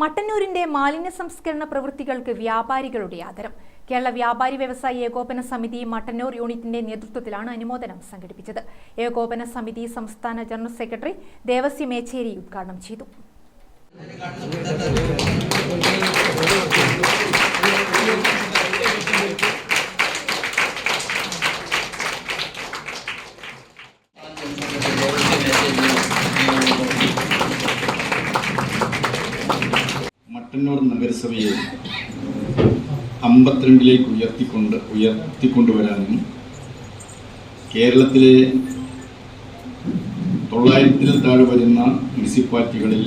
മട്ടന്നൂരിന്റെ മാലിന്യ സംസ്കരണ പ്രവൃത്തികൾക്ക് വ്യാപാരികളുടെ ആദരം. കേരള വ്യാപാരി വ്യവസായി ഏകോപന സമിതി മട്ടന്നൂർ യൂണിറ്റിന്റെ നേതൃത്വത്തിലാണ് അനുമോദനം സംഘടിപ്പിച്ചത്. ഏകോപന സമിതി സംസ്ഥാന ജനറൽ സെക്രട്ടറി ദേവസ്യ മേച്ചേരി ഉദ്ഘാടനം ചെയ്തു. മട്ടന്നൂർ നഗരസഭയെ അമ്പത്തിരണ്ടിലേക്ക് ഉയർത്തിക്കൊണ്ട് ഉയർത്തിക്കൊണ്ടുവരാനും കേരളത്തിലെ തൊള്ളായിരത്തിൽ താഴെ വരുന്ന മുനിസിപ്പാലിറ്റികളിൽ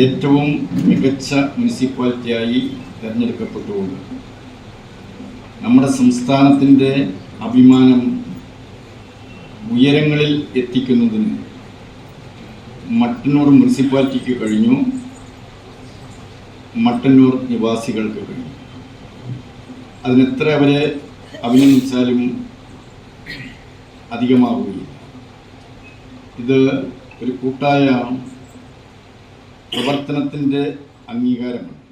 ഏറ്റവും മികച്ച മുനിസിപ്പാലിറ്റിയായി തിരഞ്ഞെടുക്കപ്പെട്ടുകൊണ്ട് നമ്മുടെ സംസ്ഥാനത്തിന്റെ അഭിമാനം ഉയരങ്ങളിൽ എത്തിക്കുന്നതിന് മട്ടന്നൂർ മുനിസിപ്പാലിറ്റിക്ക് കഴിഞ്ഞു. മട്ടന്നൂർ നിവാസികൾക്ക് കഴിഞ്ഞു അതിനെത്ര അവരെ അഭിനന്ദിച്ചാലും അധികമാവുകയില്ല. ഇത് ഒരു കൂട്ടായ പ്രവർത്തനത്തിന്റെ അംഗീകാരമാണ്.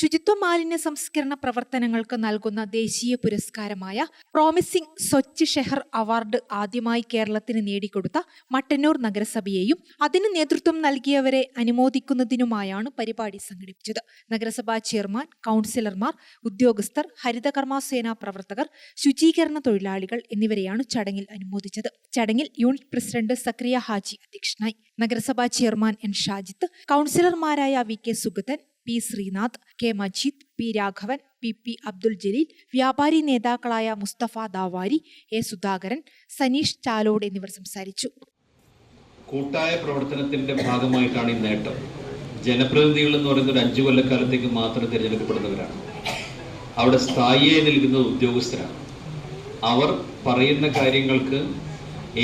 ശുചിത്വ മാലിന്യ സംസ്കരണ പ്രവർത്തനങ്ങൾക്ക് നൽകുന്ന ദേശീയ പുരസ്കാരമായ പ്രോമിസിംഗ് സ്വച്ഛ് ഷെഹർ അവാർഡ് ആദ്യമായി കേരളത്തിന് നേടിക്കൊടുത്ത മട്ടന്നൂർ നഗരസഭയെയും അതിന് നേതൃത്വം നൽകിയവരെ അനുമോദിക്കുന്നതിനുമായാണ് പരിപാടി സംഘടിപ്പിച്ചത്. നഗരസഭാ ചെയർമാൻ കൗൺസിലർമാർ ഉദ്യോഗസ്ഥർ ഹരിതകർമ്മ സേനാ പ്രവർത്തകർ ശുചീകരണ തൊഴിലാളികൾ എന്നിവരെയാണ് ചടങ്ങിൽ അനുമോദിച്ചത്. ചടങ്ങിൽ യൂണിറ്റ് പ്രസിഡന്റ് സക്രിയ ഹാജി അധ്യക്ഷനായി. നഗരസഭാ ചെയർമാൻ എൻ ഷാജിത്ത് കൗൺസിലർമാരായ V K Sugathan P Sreenath K Majeed P Raghavan P P Abdul Jaleel വ്യാപാരി നേതാക്കളായ മുസ്തഫ ദാവാരി എ സുധാകരൻ സനീഷ് ചാലോഡ് എന്നിവർ സംസാരിച്ചു. കൂട്ടായ പ്രവർത്തനത്തിന്റെ ഭാഗമായിട്ടാണ് ഈ നേട്ടം. ജനപ്രതിനിധികൾ എന്ന് പറയുന്ന ഒരു അഞ്ചു കൊല്ലക്കാലത്തേക്ക് മാത്രം തിരഞ്ഞെടുക്കപ്പെടുന്നവരാണ്. അവിടെ സ്ഥായിയായി നിൽക്കുന്നത് ഉദ്യോഗസ്ഥരാണ്. അവർ പറയുന്ന കാര്യങ്ങൾക്ക്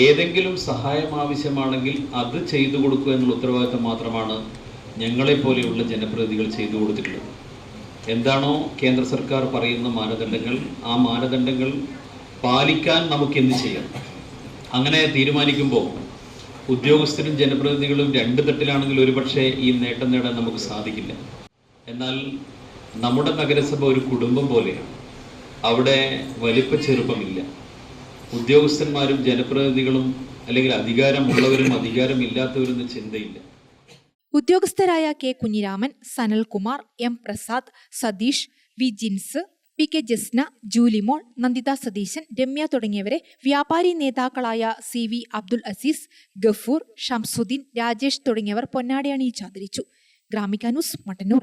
ഏതെങ്കിലും സഹായം ആവശ്യമാണെങ്കിൽ അത് ചെയ്തു കൊടുക്കുക എന്നുള്ള ഉത്തരവാദിത്തം മാത്രമാണ് ഞങ്ങളെപ്പോലെയുള്ള ജനപ്രതിനിധികൾ ചെയ്തു കൊടുത്തിട്ടുള്ളത് എന്താണോ കേന്ദ്ര സർക്കാർ പറയുന്ന മാനദണ്ഡങ്ങൾ ആ മാനദണ്ഡങ്ങൾ പാലിക്കാൻ നമുക്ക് എന്ത് ചെയ്യാം? അങ്ങനെ തീരുമാനിക്കുമ്പോൾ ഉദ്യോഗസ്ഥരും ജനപ്രതിനിധികളും രണ്ട് തട്ടിലാണെങ്കിൽ ഒരുപക്ഷെ ഈ നേട്ടം നേടാൻ നമുക്ക് സാധിക്കില്ല. എന്നാൽ നമ്മുടെ നഗരസഭ ഒരു കുടുംബം പോലെയാണ്. അവിടെ വലിപ്പ ചെറുപ്പമില്ല. ഉദ്യോഗസ്ഥന്മാരും ജനപ്രതിനിധികളും അല്ലെങ്കിൽ അധികാരമുള്ളവരും അധികാരമില്ലാത്തവരും ചിന്തയില്ല. ഉദ്യോഗസ്ഥരായ K Kunhiraman Sanalkumar M Prasad Satheesh V Jins P K Jasna Julimol Nanditha Satheesan Ramya തുടങ്ങിയവരെ വ്യാപാരി നേതാക്കളായ സി വി അബ്ദുൽ അസീസ് ഗഫൂർ ഷംസുദ്ദീൻ രാജേഷ് തുടങ്ങിയവർ പൊന്നാടി അണിയിച്ചാദരിച്ചു Gramika news Mattannur.